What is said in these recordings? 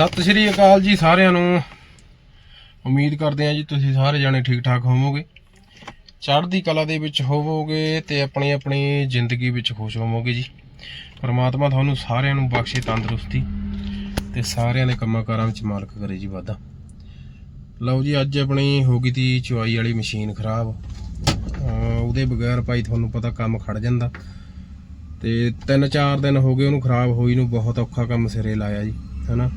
ਸਤਿ ਸ਼੍ਰੀ ਅਕਾਲ ਜੀ ਸਾਰਿਆਂ ਨੂੰ। ਉਮੀਦ ਕਰਦੇ ਹਾਂ ਜੀ ਤੁਸੀਂ ਸਾਰੇ ਜਾਣੇ ਠੀਕ ਠਾਕ ਹੋਵੋਗੇ। ਚੜ੍ਹਦੀ ਕਲਾ ਦੇ ਵਿੱਚ ਹੋਵੋਗੇ ਤੇ ਆਪਣੀ ਆਪਣੀ ਜ਼ਿੰਦਗੀ ਵਿੱਚ ਖੁਸ਼ ਹੋਵੋਗੇ ਜੀ। ਪਰਮਾਤਮਾ ਤੁਹਾਨੂੰ ਸਾਰਿਆਂ ਨੂੰ ਬਖਸ਼ੇ ਤੰਦਰੁਸਤੀ ਤੇ ਸਾਰਿਆਂ ਦੇ ਕੰਮਾਂ ਕਾਰਾਂ ਵਿੱਚ ਮਾਲਕ ਕਰੇ ਜੀ ਵਾਧਾ। ਲਓ ਜੀ, ਅੱਜ ਆਪਣੀ ਹੋ ਗਈ ਤੀ ਚੁਆਈ ਵਾਲੀ ਮਸ਼ੀਨ ਖਰਾਬ। ਉਹਦੇ ਬਗੈਰ ਭਾਈ ਤੁਹਾਨੂੰ ਪਤਾ ਕੰਮ ਖੜ ਜਾਂਦਾ। ਤੇ ਤਿੰਨ ਚਾਰ ਦਿਨ ਹੋ ਗਏ ਉਹਨੂੰ ਖਰਾਬ ਹੋਈ ਨੂੰ, ਬਹੁਤ ਔਖਾ ਕੰਮ ਸਿਰੇ ਲਾਇਆ ਜੀ, ਹਨਾ?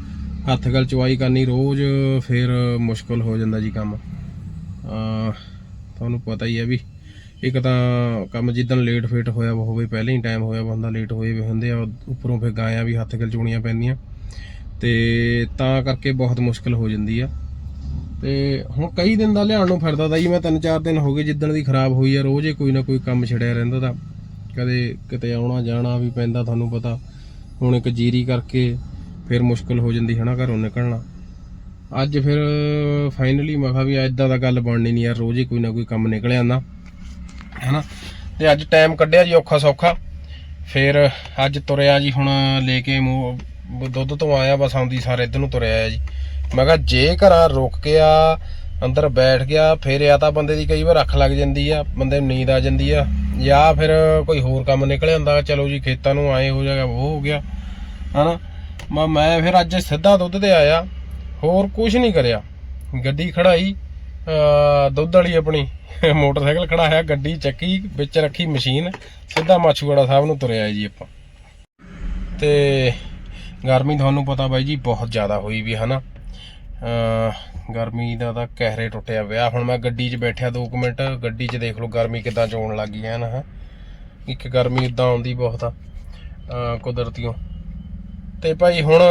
ਹੱਥ ਗਲ ਚਵਾਈ ਕਰਨੀ, ਰੋਜ਼ ਫੇਰ ਮੁਸ਼ਕਲ ਹੋ ਜਾਂਦਾ ਜੀ ਕੰਮ। ਤੁਹਾਨੂੰ ਪਤਾ ਹੀ ਹੈ ਵੀ ਇੱਕ ਤਾਂ ਕੰਮ ਜਿੱਦਣ ਲੇਟ ਫੇਟ ਹੋਇਆ ਵਾ ਹੋਵੇ ਪਹਿਲਾਂ ਹੀ ਟਾਈਮ ਹੋਇਆ ਵਾ ਹੁੰਦਾ ਲੇਟ ਹੋਏ ਵੀ ਹੁੰਦੇ ਆ, ਉੱਪਰੋਂ ਫੇਰ ਗਾਇਆਂ ਵੀ ਹੱਥ ਗਲ ਚੁਣੀਆਂ ਪੈਂਦੀਆਂ। ਤੇ ਤਾਂ ਕਰਕੇ ਬਹੁਤ ਮੁਸ਼ਕਲ ਹੋ ਜਾਂਦੀ ਆ। ਤੇ ਹੁਣ ਕਈ ਦਿਨ ਦਾ ਲਿਆਉਣ ਨੂੰ ਫਿਰਦਾ ਤਾਂ ਜੀ, ਮੈਂ ਤਿੰਨ ਚਾਰ ਦਿਨ ਹੋ ਗਏ ਜਿੱਦਣ ਦੀ ਖਰਾਬ ਹੋਈ ਆ, ਰੋਜ਼ ਹੀ ਕੋਈ ਨਾ ਕੋਈ ਕੰਮ ਛੜਿਆ ਰਹਿੰਦਾ ਤਾਂ। ਕਦੇ ਕਿਤੇ ਆਉਣਾ ਜਾਣਾ ਵੀ ਪੈਂਦਾ, ਤੁਹਾਨੂੰ ਪਤਾ। ਹੁਣ ਇੱਕ ਜੀਰੀ ਕਰਕੇ ਫਿਰ ਮੁਸ਼ਕਲ ਹੋ ਜਾਂਦੀ ਹੈ ਨਾ ਘਰੋਂ ਨਿਕਲਣਾ। ਅੱਜ ਫਿਰ ਫਾਈਨਲੀ ਮੈਂ ਕਿਹਾ ਵੀ ਐਦਾਂ ਦਾ ਗੱਲ ਬਣਨੀ ਨਹੀਂ ਯਾਰ, ਰੋਜ਼ ਹੀ ਕੋਈ ਨਾ ਕੋਈ ਕੰਮ ਨਿਕਲ ਆਂਦਾ ਹੈਨਾ। ਤੇ ਅੱਜ ਟਾਈਮ ਕੱਢਿਆ ਜੀ ਔਖਾ ਸੌਖਾ। ਫਿਰ ਅੱਜ ਤੁਰਿਆ ਜੀ ਹੁਣ ਲੈ ਕੇ ਮੂੰਹ ਦੁੱਧ ਤੋਂ ਆਇਆ ਬਸ ਆਉਂਦੀ ਸਾਰੇ ਇੱਧਰ ਨੂੰ ਤੁਰਿਆ ਆ ਜੀ। ਮੈਂ ਕਿਹਾ ਜੇ ਘਰਾਂ ਰੁਕ ਗਿਆ, ਅੰਦਰ ਬੈਠ ਗਿਆ, ਫਿਰ ਆ ਤਾਂ ਬੰਦੇ ਦੀ ਕਈ ਵਾਰ ਅੱਖ ਲੱਗ ਜਾਂਦੀ ਆ, ਬੰਦੇ ਨੂੰ ਨੀਂਦ ਆ ਜਾਂਦੀ ਆ, ਜਾਂ ਫਿਰ ਕੋਈ ਹੋਰ ਕੰਮ ਨਿਕਲ ਜਾਂਦਾ ਚਲੋ ਜੀ ਖੇਤਾਂ ਨੂੰ ਆਏ ਹੋ ਜਾਗਾ, ਉਹ ਹੋ ਗਿਆ, ਹਨਾ। ਮੈਂ ਮੈਂ ਫਿਰ ਅੱਜ ਸਿੱਧਾ ਦੁੱਧ ਤੇ ਆਇਆ, ਹੋਰ ਕੁਝ ਨਹੀਂ ਕਰਿਆ। ਗੱਡੀ ਖੜਾਈ ਦੁੱਧ ਵਾਲੀ ਆਪਣੀ ਮੋਟਰਸਾਈਕਲ ਖੜਾਇਆ, ਗੱਡੀ ਚੱਕੀ, ਵਿੱਚ ਰੱਖੀ ਮਸ਼ੀਨ, ਸਿੱਧਾ ਮਾਛੂਵਾੜਾ ਸਾਹਿਬ ਨੂੰ ਤੁਰਿਆ ਜੀ ਆਪਾਂ। ਤੇ ਗਰਮੀ ਤੁਹਾਨੂੰ ਪਤਾ ਬਾਈ ਜੀ ਬਹੁਤ ਜ਼ਿਆਦਾ ਹੋਈ ਵੀ, ਹਨਾ? ਅਹ, ਗਰਮੀ ਦਾ ਤਾਂ ਕਹਿਰੇ ਟੁੱਟਿਆ ਪਿਆ ਹੁਣ ਮੈਂ ਗੱਡੀ 'ਚ ਬੈਠਿਆ 2 ਮਿੰਟ, ਗੱਡੀ 'ਚ ਦੇਖ ਲਓ ਗਰਮੀ ਕਿਦਾਂ ਚੋਣ ਲੱਗ ਗਈ ਹੈ ਨਾ ਹੈ ਇੱਕ ਗਰਮੀ ਇਦਾਂ ਆਉਂਦੀ ਬਹੁਤ ਆ ਕੁਦਰਤੀਓ। ਤੇ ਭਾਈ ਹੁਣ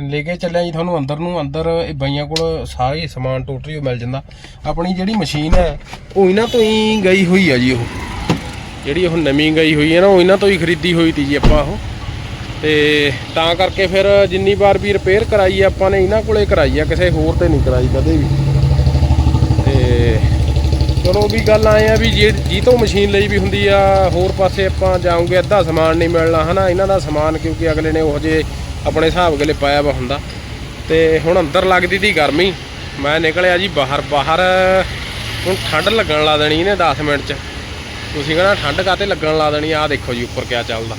ਲੈ ਕੇ ਚੱਲਿਆ ਜੀ ਤੁਹਾਨੂੰ ਅੰਦਰ ਨੂੰ, ਅੰਦਰ ਇਹ ਬਾਈਆਂ ਕੋਲ ਸਾਰੇ ਸਮਾਨ ਟੋਟਲੀ ਮਿਲ ਜਾਂਦਾ। ਆਪਣੀ ਜਿਹੜੀ ਮਸ਼ੀਨ ਹੈ, ਉਹ ਇਹਨਾਂ ਤੋਂ ਹੀ ਗਈ ਹੋਈ ਆ ਜੀ ਉਹ। ਜਿਹੜੀ ਉਹ ਨਵੀਂ ਗਈ ਹੋਈ ਹੈ ਨਾ, ਉਹ ਇਹਨਾਂ ਤੋਂ ਹੀ ਖਰੀਦੀ ਹੋਈ ਤੀ ਜੀ ਆਪਾਂ ਉਹ। ਤੇ ਤਾਂ ਕਰਕੇ ਫਿਰ ਜਿੰਨੀ ਵਾਰ ਵੀ ਰਿਪੇਅਰ ਕਰਾਈ ਆਪਾਂ ਨੇ ਇਹਨਾਂ ਕੋਲੇ ਕਰਾਈ ਆ, ਕਿਸੇ ਹੋਰ ਤੇ ਨਹੀਂ ਕਰਾਈ ਕਦੇ ਵੀ। ਚਲੋ ਵੀ ਗੱਲ ਆਏ ਆ ਵੀ ਜੇ ਜੀ ਤੋਂ ਮਸ਼ੀਨ ਲਈ ਵੀ ਹੁੰਦੀ ਆ, ਹੋਰ ਪਾਸੇ ਆਪਾਂ ਜਾਉਂਗੇ ਅੱਧਾ ਸਮਾਨ ਨਹੀਂ ਮਿਲਣਾ, ਹਨਾ? ਇਹਨਾਂ ਦਾ ਸਮਾਨ ਕਿਉਂਕਿ ਅਗਲੇ ਨੇ ਉਹ ਜੇ ਆਪਣੇ ਹਿਸਾਬ ਗਲੇ ਪਾਇਆ ਵਾ ਹੁੰਦਾ। ਤੇ ਹੁਣ ਅੰਦਰ ਲੱਗਦੀ ਤੀ ਗਰਮੀ। ਮੈਂ ਨਿਕਲਿਆ ਜੀ ਬਾਹਰ ਬਾਹਰ, ਹੁਣ ਠੰਡ ਲੱਗਣ ਲਾ ਦੇਣੀ ਇਹਨੇ 10 ਮਿੰਟ ਚ। ਤੁਸੀਂ ਕਹਿੰਦਾ ਠੰਡ ਕਾਤੇ ਲੱਗਣ ਲਾ ਦੇਣੀ? ਆ ਦੇਖੋ ਜੀ ਉੱਪਰ ਕਿਆ ਚੱਲਦਾ।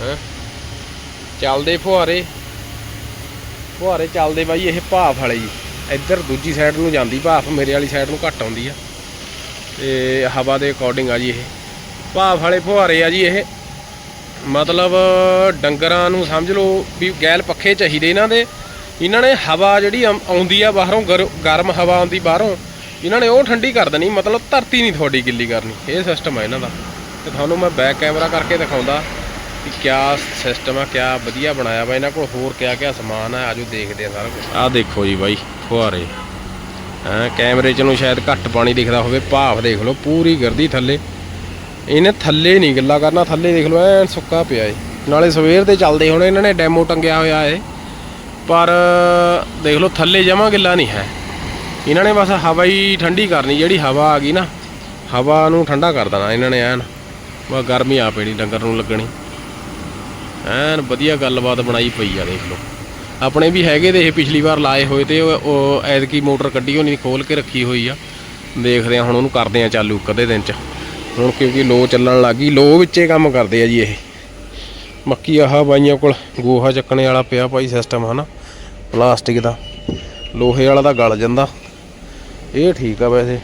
ਹੈਂ? ਚੱਲਦੇ ਫੁਹਾਰੇ। ਫੁਹਾਰੇ ਚੱਲਦੇ ਬਾਈ ਇਹ ਭਾਫ ਵਾਲੇ ਜੀ। ਇੱਧਰ ਦੂਜੀ ਸਾਈਡ ਨੂੰ ਜਾਂਦੀ, ਭਾਫ ਮੇਰੇ ਵਾਲੀ ਸਾਈਡ ਨੂੰ ਘੱਟ ਆਉਂਦੀ ਆ। ਤੇ ਹਵਾ ਦੇ ਅਕੋਰਡਿੰਗ ਆ ਜੀ ਇਹ। ਭਾਫ ਵਾਲੇ ਫੁਹਾਰੇ ਆ ਜੀ ਇਹ। ਮਤਲਬ ਡੰਗਰਾਂ ਨੂੰ ਸਮਝ ਲਓ ਵੀ ਗੈਲ ਪੱਖੇ ਚਾਹੀਦੇ ਇਹਨਾਂ ਦੇ। ਇਹਨਾਂ ਨੇ ਹਵਾ ਜਿਹੜੀ ਆਉਂ- ਆਉਂਦੀ ਆ ਬਾਹਰੋਂ, ਗਰ- ਗਰਮ ਹਵਾ ਆਉਂਦੀ ਬਾਹਰੋਂ, ਇਹਨਾਂ ਨੇ ਉਹ ਠੰਡੀ ਕਰ ਦੇਣੀ, ਮਤਲਬ ਧਰਤੀ ਨਹੀਂ ਤੁਹਾਡੀ ਗਿੱਲੀ ਕਰਨੀ। ਇਹ ਸਿਸਟਮ ਆ ਇਹਨਾਂ ਦਾ। ਤੇ ਤੁਹਾਨੂੰ ਮੈਂ ਬੈਕ ਕੈਮਰਾ ਕਰਕੇ ਦਿਖਾਉਂਦਾ। ਕਿ ਕਿਆ ਸਿਸਟਮ ਆ, ਕਿਆ ਵਧੀਆ ਬਣਾਇਆ ਵਾ, ਇਹਨਾਂ ਕੋਲ ਹੋਰ ਕਿਆ ਕਿਆ ਸਮਾਨ ਆ, ਆਜੋ ਦੇਖਦੇ ਆ ਸਾਰਾ ਕੁਝ ਆਹ ਦੇਖੋ ਜੀ ਬਾਈ, ਫੁਹਾਰੇ। ਹਾਂ, ਕੈਮਰੇ ਚ ਨੂੰ ਸ਼ਾਇਦ ਘੱਟ ਪਾਣੀ ਦਿਖਦਾ ਹੋਵੇ, ਭਾਫ ਦੇਖ ਲਓ, ਪੂਰੀ ਗਰਦੀ ਥੱਲੇ। ਇਹਨੇ ਥੱਲੇ ਨਹੀਂ ਗੱਲਾਂ ਕਰਨਾ, ਥੱਲੇ ਦੇਖ ਲਓ, ਐਨ ਸੁੱਕਾ ਪਿਆ ਏ। ਨਾਲੇ ਸਵੇਰ ਦੇ ਚੱਲਦੇ ਹੁਣ, ਇਹਨਾਂ ਨੇ ਡੈਮੋ ਟੰਗਿਆ ਹੋਇਆ ਏ। ਪਰ, ਦੇਖ ਲਓ, ਥੱਲੇ ਜਮਾ ਗਿੱਲਾ ਨਹੀਂ ਹੈ। ਇਹਨਾਂ ਨੇ ਬਸ ਹਵਾ ਹੀ ਠੰਡੀ ਕਰਨੀ, ਜਿਹੜੀ ਹਵਾ ਆ ਗਈ ਨਾ, ਹਵਾ ਨੂੰ ਠੰਡਾ ਕਰ ਦੇਣਾ ਇਹਨਾਂ ਨੇ ਐਨ। ਬਸ ਗਰਮੀ ਆ ਪੈਣੀ, ਡੰਗਰ ਨੂੰ ਲੱਗਣੀ। ਐਨ ਵਧੀਆ ਗੱਲਬਾਤ ਬਣਾਈ ਪਈ ਆ, ਦੇਖ ਲਓ। ਆਪਣੇ ਵੀ ਹੈਗੇ ਦੇ ਇਹ ਪਿਛਲੀ ਵਾਰ ਲਾਏ ਹੋਏ ਤੇ ਉਹ ਐਤਕੀ ਮੋਟਰ ਕੱਢੀ ਹੋਣੀ ਖੋਲ ਕੇ ਰੱਖੀ ਹੋਈ ਆ। ਦੇਖਦੇ ਆ ਹੁਣ ਉਹਨੂੰ ਕਰਦੇ ਆ ਚਾਲੂ ਕਦੇ ਦਿਨ ਚ। ਹੁਣ ਕਿਉਂਕਿ ਲੋ ਚੱਲਣ ਲੱਗੀ ਲੋ ਵਿੱਚੇ ਕੰਮ ਕਰਦੇ ਆ ਜੀ ਇਹ। ਮੱਕੀ ਆਹ ਬਾਈਆਂ ਕੋਲ ਗੋਹਾ ਚੱਕਣੇ ਵਾਲਾ ਪਿਆ ਭਾਈ ਸਿਸਟਮ ਹਨਾ? ਪਲਾਸਟਿਕ ਦਾ। ਲੋਹੇ ਵਾਲਾ ਤਾਂ ਗਲ ਜਾਂਦਾ। ਇਹ ਠੀਕ ਆ ਵੈਸੇ,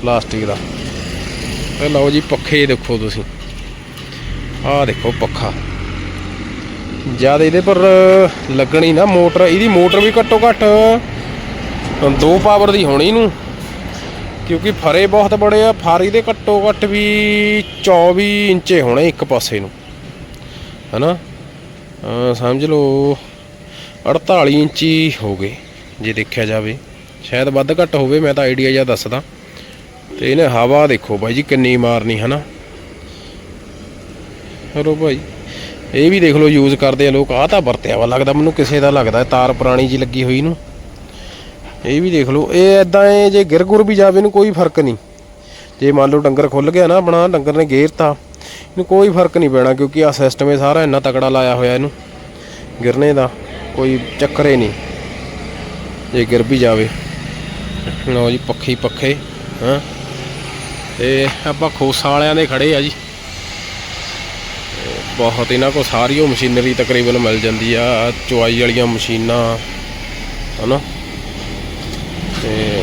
ਪਲਾਸਟਿਕ ਦਾ। ਤੇ ਲਓ ਜੀ, ਪੱਖੇ ਦੇਖੋ ਤੁਸੀਂ। ਆਹ ਦੇਖੋ ਪੱਖਾ। ਜ਼ਿਆਦਾ ਇਹਦੇ ਪਰ ਲੱਗਣੀ ਨਾ ਮੋਟਰ, ਇਹਦੀ ਮੋਟਰ ਵੀ ਘੱਟੋ ਘੱਟ ਦੋ ਪਾਵਰ ਦੀ ਹੋਣੀ ਇਹਨੂੰ, ਕਿਉਂਕਿ ਫਰੇ ਬਹੁਤ ਬੜੇ ਆ, ਫਾਰੀ ਦੇ ਘੱਟੋ ਘੱਟ ਵੀ 24 ਇੰਚੇ ਹੋਣੇ ਇੱਕ ਪਾਸੇ ਨੂੰ, ਹਨਾ? ਅਹ ਸਮਝ ਲਓ 48 ਇੰਚੀ ਹੋ ਗਏ, ਜੇ ਦੇਖਿਆ ਜਾਵੇ। ਸ਼ਾਇਦ ਵੱਧ ਘੱਟ ਹੋਵੇ, ਮੈਂ ਤਾਂ ਆਈਡੀਆ ਜਿਹਾ ਦੱਸਦਾ। ਤੇ ਇਹਨੇ ਹਵਾ ਦੇਖੋ ਬਾਈ ਜੀ, ਕਿੰਨੀ ਮਾਰਨੀ, ਹਨਾ? ਚਲੋ ਭਾਈ ਇਹ ਵੀ ਦੇਖ ਲਓ ਯੂਜ਼ ਕਰਦੇ ਆ ਲੋਕ। ਆਹ ਤਾਂ ਵਰਤਿਆ ਵਾ, ਲੱਗਦਾ ਮੈਨੂੰ ਕਿਸੇ ਦਾ ਲੱਗਦਾ ਤਾਰ ਪੁਰਾਣੀ ਜੀ ਲੱਗੀ ਹੋਈ ਨੂੰ। ਇਹ ਵੀ ਦੇਖ ਲਓ, ਇਹ ਐਦਾਂ ਏ ਜੇ ਗਿਰ ਗੁਰ ਵੀ ਜਾਵੇ, ਇਹਨੂੰ ਕੋਈ ਫ਼ਰਕ ਨਹੀਂ। ਜੇ ਮੰਨ ਲਓ ਡੰਗਰ ਖੁੱਲ ਗਿਆ ਨਾ ਆਪਣਾ, ਡੰਗਰ ਨੇ ਗੇਰਤਾ, ਇਹਨੂੰ ਕੋਈ ਫ਼ਰਕ ਨਹੀਂ ਪੈਣਾ, ਕਿਉਂਕਿ ਆ ਸਿਸਟਮ ਇਹ ਸਾਰਾ ਇੰਨਾ ਤਕੜਾ ਲਾਇਆ ਹੋਇਆ ਇਹਨੂੰ। ਗਿਰਨੇ ਦਾ ਕੋਈ ਚੱਕਰ ਹੀ ਨਹੀਂ, ਜੇ ਗਿਰ ਵੀ ਜਾਵੇ। ਲਓ ਜੀ ਪੱਖੀ ਪੱਖੇ ਹਾਂ। ਤੇ ਆਪਾਂ ਖੋਸਾ ਵਾਲਿਆਂ ਦੇ ਖੜੇ ਆ ਜੀ। ਬਹੁਤ ਇਹਨਾਂ ਕੋਲ ਸਾਰੀ ਉਹ ਮਸ਼ੀਨਰੀ ਤਕਰੀਬਨ ਮਿਲ ਜਾਂਦੀ ਆ, ਚੁਆਈ ਵਾਲੀਆਂ ਮਸ਼ੀਨਾਂ, ਹਨਾ? ਤੇ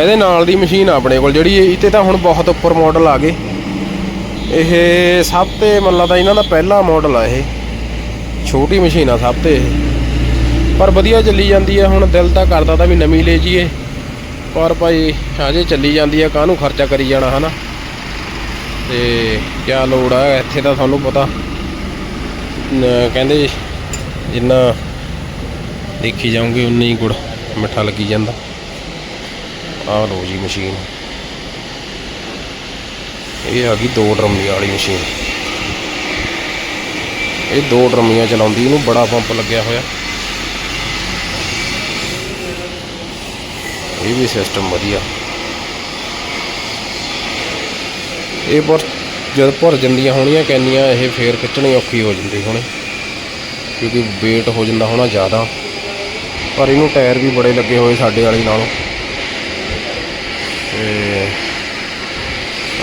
ਇਹਦੇ ਨਾਲ ਦੀ ਮਸ਼ੀਨ ਆਪਣੇ ਕੋਲ, ਜਿਹੜੀ ਇਹ ਤਾਂ ਹੁਣ ਬਹੁਤ ਉੱਪਰ ਮਾਡਲ ਆ ਗਏ। ਇਹ ਸਭ ਤੇ ਮਤਲਬ ਲੱਗਦਾ ਇਹਨਾਂ ਦਾ ਪਹਿਲਾ ਮਾਡਲ ਆ ਇਹ। ਛੋਟੀ ਮਸ਼ੀਨ ਆ ਸਭ ਤੇ ਇਹ। ਪਰ ਵਧੀਆ ਚੱਲੀ ਜਾਂਦੀ ਹੈ ਹੁਣ ਦਿਲ ਤਾਂ ਕਰਦਾ ਤਾਂ ਵੀ ਨਵੀਂ ਲੈ ਜੀਏ ਪਰ ਭਾਈ, ਹਜੇ ਚੱਲੀ ਜਾਂਦੀ ਆ, ਕਾਹਨੂੰ ਖਰਚਾ ਕਰੀ ਜਾਣਾ, ਹਨਾ? ਤੇ ਕਿਆ ਲੋੜ ਆ, ਇੱਥੇ ਤਾਂ ਤੁਹਾਨੂੰ ਪਤਾ। ਕਹਿੰਦੇ ਜਿੰਨਾ ਦੇਖੀ ਜਾਓਗੇ ਉਨਾ ਹੀ ਗੁੜ ਮਿੱਠਾ ਲੱਗੀ ਜਾਂਦਾ। ਆਹ ਲੋ ਜੀ ਮਸ਼ੀਨ। ਇਹ ਆ ਗਈ ਦੋ ਡਰਮੀਆਂ ਵਾਲੀ ਮਸ਼ੀਨ। ਇਹ ਦੋ ਡਰਮੀਆਂ ਚਲਾਉਂਦੀ, ਇਹਨੂੰ ਬੜਾ ਪੰਪ ਲੱਗਿਆ ਹੋਇਆ। ਇਹ ਵੀ ਸਿਸਟਮ ਵਧੀਆ। ਇਹ ਪਰ ਜਦ ਭਰ ਜਾਂਦੀਆਂ ਹੋਣੀਆਂ ਕੈਨੀਆਂ ਇਹ ਫੇਰ ਖਿੱਚਣੀ ਔਖੀ ਹੋ ਜਾਂਦੀ ਹੋਣੀ, ਕਿਉਂਕਿ weight ਹੋ ਜਾਂਦਾ ਹੋਣਾ ਜ਼ਿਆਦਾ। ਪਰ ਇਹਨੂੰ ਟਾਇਰ ਵੀ ਬੜੇ ਲੱਗੇ ਹੋਏ ਸਾਡੇ ਵਾਲੀ ਨਾਲੋਂ। ਤੇ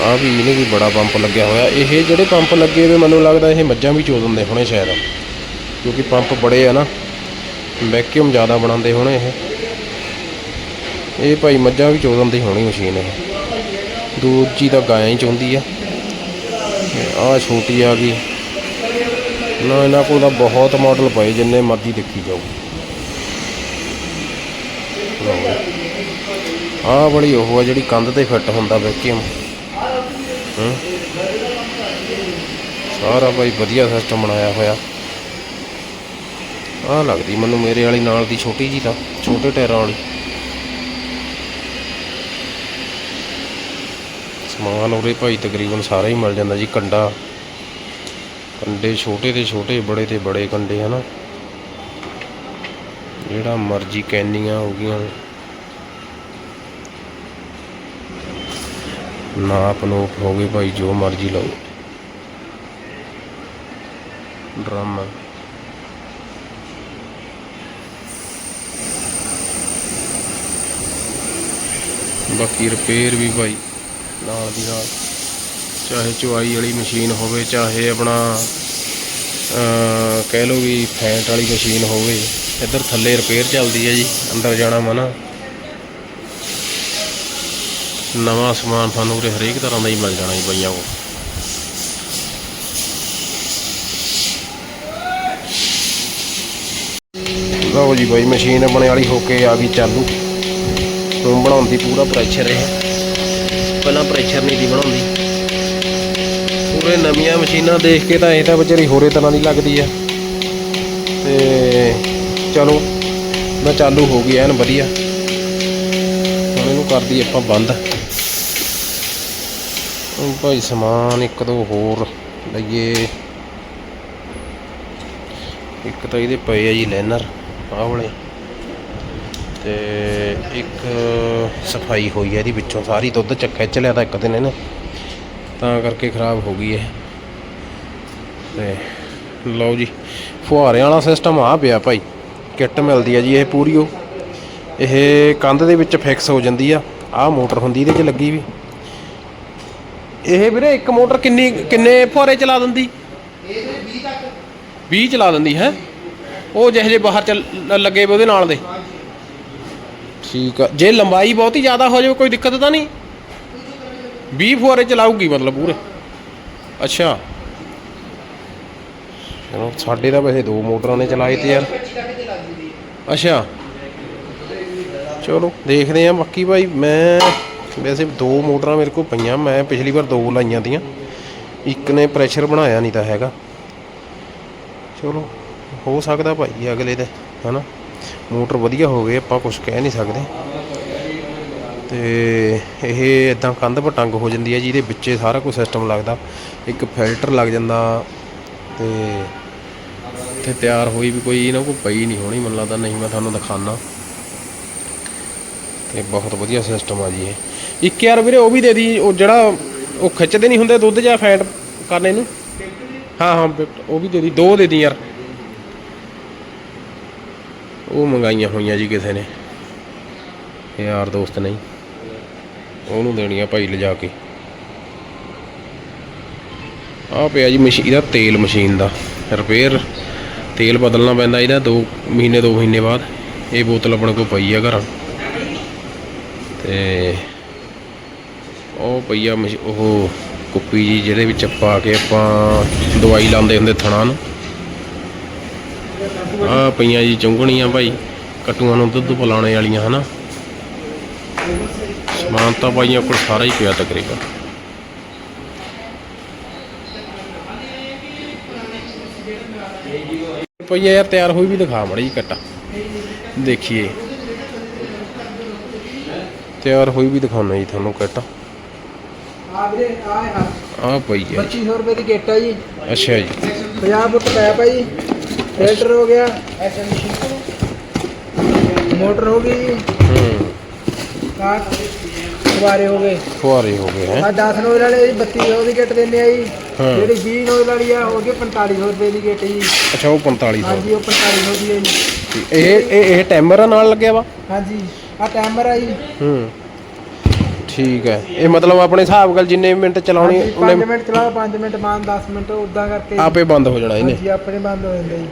ਆ ਵੀ ਇਹਨੂੰ ਵੀ ਬੜਾ ਪੰਪ ਲੱਗਿਆ ਹੋਇਆ। ਇਹ ਜਿਹੜੇ ਪੰਪ ਲੱਗੇ ਹੋਏ, ਮੈਨੂੰ ਲੱਗਦਾ ਇਹ ਮੱਝਾਂ ਵੀ ਚੋ ਦਿੰਦੇ ਹੋਣੇ ਸ਼ਾਇਦ। ਕਿਉਂਕਿ ਪੰਪ ਬੜੇ ਆ ਨਾ ਵੈਕਿਊਮ ਜ਼ਿਆਦਾ ਬਣਾਉਂਦੇ ਹੋਣੇ ਇਹ। ਇਹ ਭਾਈ ਮੱਝਾਂ ਵੀ ਚੋ ਦਿੰਦੀ ਹੋਣੀ ਮਸ਼ੀਨ ਇਹ। ਦੂਜੀ ਤਾਂ ਗਾਇਆ ਹੀ ਚਾਹੁੰਦੀ ਆ। ਆ ਛੋਟੀ ਆ ਗਈ। ਨਾ ਇਹਨਾਂ ਕੋਲ ਤਾਂ ਬਹੁਤ ਮਾਡਲ ਪਏ, ਜਿੰਨੇ ਮਰਜ਼ੀ ਦੇਖੀ ਜਾਓ। ਆ ਬੜੀ ਉਹ ਆ ਜਿਹੜੀ ਕੰਧ ਤੇ ਫਿੱਟ ਹੁੰਦਾ ਵੈਕਿਊਮ ਸਾਰਾ ਭਾਈ ਵਧੀਆ ਸਿਸਟਮ ਬਣਾਇਆ ਹੋਇਆ। ਆ ਲੱਗਦੀ ਮੈਨੂੰ ਮੇਰੇ ਵਾਲੀ ਨਾਲ ਦੀ ਛੋਟੀ ਜੀ ਤਾਂ, ਛੋਟੇ ਟਾਇਰਾਂ ਵਾਲੀ। ਸਮਾਨ ਉਰੇ ਭਾਈ ਤਕਰੀਬਨ ਸਾਰਾ ਹੀ ਮਿਲ ਜਾਂਦਾ ਜੀ, ਕੰਡਾ। ਕੰਡੇ ਛੋਟੇ ਤੇ ਛੋਟੇ, ਬੜੇ ਤੇ ਬੜੇ ਕੰਡੇ, ਹਨਾ। ਜਿਹੜਾ ਮਰਜ਼ੀ ਕੈਨੀਆਂ ਹੋ ਗਈਆਂ। ਨਾਪ ਨੂਪ ਹੋ ਗਏ ਭਾਈ, ਜੋ ਮਰਜ਼ੀ ਲਓ। ਡਰਮ। ਬਾਕੀ ਰਿਪੇਅਰ ਵੀ ਭਾਈ। ਨਾਲ ਦੀ ਨਾਲ। ਚਾਹੇ ਚੁਆਈ ਵਾਲੀ ਮਸ਼ੀਨ ਹੋਵੇ, ਚਾਹੇ ਆਪਣਾ ਕਹਿ ਲਓ ਵੀ ਫੈਂਟ ਵਾਲੀ ਮਸ਼ੀਨ ਹੋਵੇ, ਇੱਧਰ ਥੱਲੇ ਰਿਪੇਅਰ ਚੱਲਦੀ ਹੈ ਜੀ, ਅੰਦਰ ਜਾਣਾ ਮਨਾ। ਨਵਾਂ ਸਮਾਨ ਤੁਹਾਨੂੰ ਉਰੇ ਹਰੇਕ ਤਰ੍ਹਾਂ ਦਾ ਹੀ ਮਿਲ ਜਾਣਾ ਜੀ ਬਈਆਂ ਕੋਲ। ਲਓ ਜੀ ਬਾਈ, ਮਸ਼ੀਨ ਆਪਣੇ ਵਾਲੀ ਹੋ ਕੇ ਆ ਗਈ ਚਾਲੂ। ਹੁਣ ਬਣਾਉਂਦੀ ਪੂਰਾ ਪ੍ਰੈਸ਼ਰ ਇਹ ਪਹਿਲਾਂ ਪ੍ਰੈਸ਼ਰ ਨਹੀਂ ਦੀ ਬਣਾਉਂਦੀ। ਪੂਰੇ ਨਵੀਆਂ ਮਸ਼ੀਨਾਂ ਦੇਖ ਕੇ ਤਾਂ ਇਹ ਤਾਂ ਵਿਚਾਰੀ ਹੋਰੇ ਤਰ੍ਹਾਂ ਦੀ ਲੱਗਦੀ ਆ। ਤੇ ਚਲੋ, ਮੈਂ ਚਾਲੂ ਹੋ ਗਈ, ਐਨ ਵਧੀਆ। ਹੁਣ ਇਹਨੂੰ ਕਰਦੀ ਆਪਾਂ ਬੰਦ। ਹੁਣ ਭਾਈ ਸਮਾਨ ਇੱਕ ਦੋ ਹੋਰ ਲਈਏ। ਇੱਕ ਤਾਂ ਇਹਦੇ ਪਏ ਆ ਜੀ ਲੈਨਰ ਆਹ ਵਾਲੇ। ਤੇ ਇੱਕ ਸਫ਼ਾਈ ਹੋਈ ਹੈ ਇਹਦੀ ਵਿੱਚੋਂ। ਸਾਰੀ ਦੁੱਧ ਚ ਖਿੱਚ ਲਿਆ ਤਾਂ ਇੱਕ ਦਿਨ ਇਹਨੇ। ਤਾਂ ਕਰਕੇ ਖਰਾਬ ਹੋ ਗਈ ਇਹ। ਤੇ ਲਓ ਜੀ ਫੁਹਾਰਿਆਂ ਵਾਲਾ ਸਿਸਟਮ ਆ ਪਿਆ ਭਾਈ। ਕਿੱਟ ਮਿਲਦੀ ਹੈ ਜੀ ਇਹ ਪੂਰੀ ਉਹ। ਇਹ ਕੰਧ ਦੇ ਵਿੱਚ ਫਿਕਸ ਹੋ ਜਾਂਦੀ ਆ। ਆਹ ਮੋਟਰ ਹੁੰਦੀ ਇਹਦੇ 'ਚ ਲੱਗੀ ਵੀ। ਇਹ ਵੀਰੇ ਇੱਕ ਮੋਟਰ ਕਿੰਨੀ ਕਿੰਨੇ ਫੁਹਾਰੇ ਚਲਾ ਦਿੰਦੀ? 20 ਚਲਾ ਦਿੰਦੀ ਹੈ? ਉਹ ਜਿਹੇ ਜਿਹੇ ਬਾਹਰ ਚੱਲ ਲੱਗੇ ਵੇ ਉਹਦੇ ਨਾਲ ਦੇ। ਠੀਕ ਆ। ਜੇ ਲੰਬਾਈ ਬਹੁਤ ਹੀ ਜ਼ਿਆਦਾ ਹੋ ਜਾਵੇ, ਕੋਈ ਦਿੱਕਤ ਤਾਂ ਨਹੀਂ? 20 ਫੁਆਰੇ ਚਲਾਊਗੀ ਮਤਲਬ ਪੂਰੇ। ਅੱਛਾ। ਚਲੋ, ਸਾਡੇ ਤਾਂ ਵੈਸੇ ਦੋ ਮੋਟਰਾਂ ਨੇ ਚਲਾਏ ਤੇ ਯਾਰ। ਅੱਛਾ। ਚਲੋ, ਦੇਖਦੇ ਆ ਬਾਕੀ ਭਾਈ, ਮੈਂ ਵੈਸੇ ਦੋ ਮੋਟਰਾਂ ਮੇਰੇ ਕੋਲ ਪਈਆਂ, ਮੈਂ ਪਿਛਲੀ ਵਾਰ ਦੋ ਲਾਈਆਂ ਤੀਆਂ। ਇੱਕ ਨੇ ਪ੍ਰੈਸ਼ਰ ਬਣਾਇਆ ਨਹੀਂ ਤਾਂ ਹੈਗਾ। ਚਲੋ, ਹੋ ਸਕਦਾ ਭਾਈ ਅਗਲੇ ਦੇ, ਹਨਾ? ਮੋਟਰ ਵਧੀਆ ਹੋਵੇ ਆਪਾਂ ਕੁਝ ਕਹਿ ਨਹੀਂ ਸਕਦੇ। ਤੇ ਇਹ ਇਦਾਂ ਕੰਧ ਪਟੰਗ ਹੋ ਜਾਂਦੀ ਹੈ ਜਿਹਦੇ ਵਿੱਚੇ ਸਾਰਾ ਕੁਝ ਸਿਸਟਮ ਲੱਗਦਾ। ਇੱਕ ਫਿਲਟਰ ਲੱਗ ਜਾਂਦਾ ਤੇ ਤੇ ਤਿਆਰ ਹੋਈ ਵੀ ਕੋਈ ਇਹਨਾਂ ਕੋਲ ਪਈ ਨਹੀਂ ਹੋਣੀ, ਮੈਨੂੰ ਲੱਗਦਾ ਨਹੀਂ, ਮੈਂ ਤੁਹਾਨੂੰ ਦਿਖਾਣਾ ਤੇ ਬਹੁਤ ਵਧੀਆ ਸਿਸਟਮ ਆ ਜੀ ਇਹ। ਇੱਕ ਯਾਰ ਵੀਰੇ, ਉਹ ਵੀ ਦੇ ਦੀ, ਉਹ ਜਿਹੜਾ ਉਹ ਖਿੱਚਦੇ ਨਹੀਂ ਹੁੰਦੇ ਦੁੱਧ ਜਾਂ ਫੈਟ ਕਰਨੇ ਨੂੰ? ਹਾਂ ਹਾਂ ਉਹ ਵੀ ਦੇ ਦੀ, ਦੋ ਦੇ ਦੀ ਯਾਰ। ਉਹ ਮੰਗਾਈਆਂ ਹੋਈਆਂ ਜੀ ਕਿਸੇ ਨੇ। ਯਾਰ ਦੋਸਤ ਨਹੀਂ। ਉਹਨੂੰ ਦੇਣੀਆਂ ਭਾਈ ਲਿਜਾ ਕੇ। ਆ ਪਿਆ ਜੀ ਮਸ਼ੀਨ ਇਹਦਾ ਤੇਲ ਮਸ਼ੀਨ ਦਾ। ਰਿਪੇਅਰ ਤੇਲ ਬਦਲਣਾ ਪੈਂਦਾ ਇਹਦਾ 2 ਮਹੀਨੇ 2 ਮਹੀਨੇ ਬਾਅਦ। ਇਹ ਬੋਤਲ ਆਪਣੇ ਕੋਲ ਪਈ ਆ ਘਰਾਂ। ਤੇ ਉਹ ਪਈ ਆ ਮਸ਼- ਉਹ ਕੁੱਪੀ ਜੀ ਜਿਹਦੇ ਵਿੱਚ ਪਾ ਕੇ ਆਪਾਂ ਦਵਾਈ ਲਾਉਂਦੇ ਹੁੰਦੇ ਥਣਾ ਨੂੰ। ਆ ਪਈਆਂ ਜੀ ਚੁੰਗਣੀਆਂ ਭਾਈ ਕਟੂਆਂ ਨੂੰ ਦੁੱਧ ਪਿਲਾਉਣੇ ਵਾਲੀਆਂ ਹਨਾ? ਸਮਾਨ ਤਾਂ ਭਾਈਆਂ ਕੋਲ ਸਾਰਾ ਹੀ ਪਿਆ ਤਕਰੀਬਨ। ਪਈਆ ਯਾਰ ਤਿਆਰ ਹੋਈ ਵੀ ਦਿਖਾ ਮੜੀ ਕੱਟਾ। ਦੇਖੀਏ। ਤਿਆਰ ਹੋਈ ਵੀ ਦਿਖਾਉਣਾ ਜੀ ਤੁਹਾਨੂੰ ਕੱਟ। ਆ ਵੀਰੇ ਆ ਹੈ। ਆ ਪਈ ਹੈ। 2500 ਰੁਪਏ ਦੀ ਕਿੱਟ ਆ ਜੀ। ਅੱਛਾ ਜੀ। 50 ਫੁੱਟ ਪੈਪ ਆ ਜੀ। ਫਿਲਟਰ ਹੋ ਗਿਆ। ਮੋਟਰ ਹੋ ਗਈ ਜੀ। ਹੂੰ। ਕਾਟ ਦੁਬਾਰੇ ਹੋ ਗਏ। ਫੁਆਰੇ ਹੋ ਗਏ ਹੈ? ਆ 10 ਨੋਇਲ ਵਾਲੇ ਜੀ 3200 ਦੀ ਕਿੱਟ ਦਿੰਦੇ ਆ ਜੀ। ਹਾਂ। ਜਿਹੜੀ 20 ਨੋਇਲ ਵਾਲੀ ਆ ਹੋ ਗਈ 4500 ਰੁਪਏ ਦੀ ਕਿੱਟ ਜੀ। ਅੱਛਾ ਉਹ 4500 ਹਾਂਜੀ ਉਹ 4500 ਦੀ ਹੈ ਜੀ। ਇਹ ਇਹ ਇਹ ਟਾਈਮਰ ਨਾਲ ਲੱਗਿਆ ਵਾ? ਹਾਂਜੀ ਆ ਟਾਈਮਰ ਆ ਜੀ। ਹੂੰ। ਠੀਕ ਹੈ। ਇਹ ਮਤਲਬ ਆਪਣੇ ਹਿਸਾਬ ਨਾਲ ਜਿੰਨੇ ਮਿੰਟ ਚਲਾਉਣੀ 5 ਉਹਨੇ ਮਿੰਟ ਚਲਾਓ 5 ਮਿੰਟ ਬਾਅਦ 10 ਮਿੰਟ ਉਦਾਂ ਕਰਕੇ ਆਪੇ ਬੰਦ ਹੋ ਜਾਣਾ ਇਹਨੇ। ਹਾਂਜੀ ਆਪਣੇ ਬੰਦ ਹੋ ਜਾਂਦੇ ਜੀ।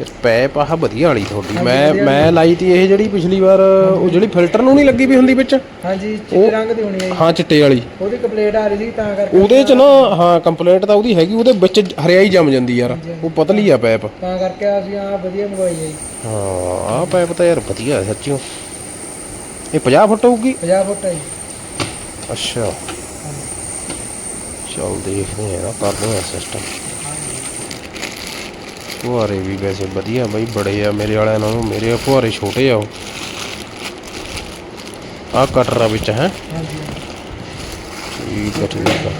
ਯਾਰ ਪੈਪ ਆਹ ਵਧੀਆ ਵਾਲੀ ਤੁਹਾਡੀ। ਹਾਂਜੀ, ਮੈਂ ਮੈਂ ਲਾਈ ਤੀ ਇਹ ਜਿਹੜੀ ਪਿਛਲੀ ਵਾਰ ਉਹ ਜਿਹੜੀ ਫਿਲਟਰ ਨੂੰ ਨਹੀਂ ਲੱਗੀ ਵੀ ਹੁੰਦੀ ਵਿੱਚ? ਹਾਂਜੀ ਚਿੱਟੇ ਰੰਗ ਦੀ ਹੋਣੀ ਹੈ ਜੀ। ਹਾਂ ਚਿੱਟੇ ਵਾਲੀ। ਉਹਦੀ ਕੰਪਲੀਟ ਆ ਰਹੀ ਸੀ ਤਾਂ ਕਰਕੇ ਉਹਦੇ ਚ ਨਾ ਹਾਂ ਕੰਪਲੇਂਟ ਤਾਂ ਉਹਦੀ ਹੈਗੀ ਉਹਦੇ ਵਿੱਚ ਹਰਿਆਈ ਜੰਮ ਜਾਂਦੀ ਯਾਰ। ਉਹ ਪਤਲੀ ਆ ਪੈਪ। ਤਾਂ ਕਰਕੇ ਅਸੀਂ ਆ ਵਧੀਆ ਮੰਗਵਾਈ ਹੈ ਜੀ। ਹਾਂ ਆਹ ਪੈਪ ਤਾਂ ਯਾਰ ਵਧੀਆ ਸੱਚੀਓ। ਇਹ 50 ਫੁੱਟ ਹੋਊਗੀ? 50 ਫੁੱਟ ਹੈ ਜੀ। ਅੱਛਾ। ਚਲ ਦੇਖਦੇ ਆ ਨਾ, ਕਰਦੇ ਆ ਸਿਸਟਮ ਫੁਹਾਰੇ ਵੀ ਵੈਸੇ ਵਧੀਆ ਬਈ, ਬੜੇ ਆ ਮੇਰੇ ਵਾਲਿਆਂ ਨਾਲੋਂ, ਮੇਰੇ ਫੁਹਾਰੇ ਛੋਟੇ ਆ ਉਹ। ਆ ਕਟਰ ਵਿੱਚ, ਹੈ? ਠੀਕ ਆ ਠੀਕ ਆ।